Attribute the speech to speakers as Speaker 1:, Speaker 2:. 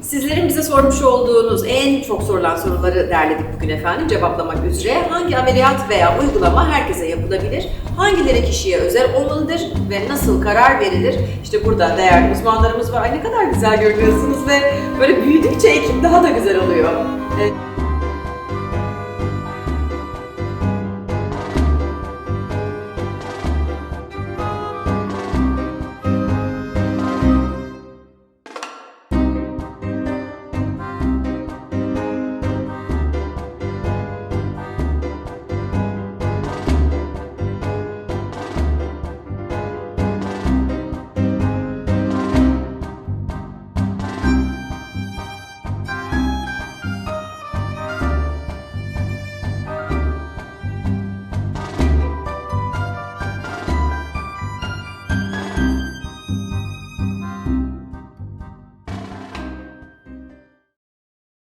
Speaker 1: Sizlerin bize sormuş olduğunuz en çok sorulan soruları derledik bugün efendim cevaplamak üzere. Hangi ameliyat veya uygulama herkese yapılabilir? Hangileri kişiye özel olmalıdır ve nasıl karar verilir? İşte burada değerli uzmanlarımız var. Ay ne kadar güzel görünüyorsunuz ve böyle büyüdükçe ekip daha da güzel oluyor. Evet.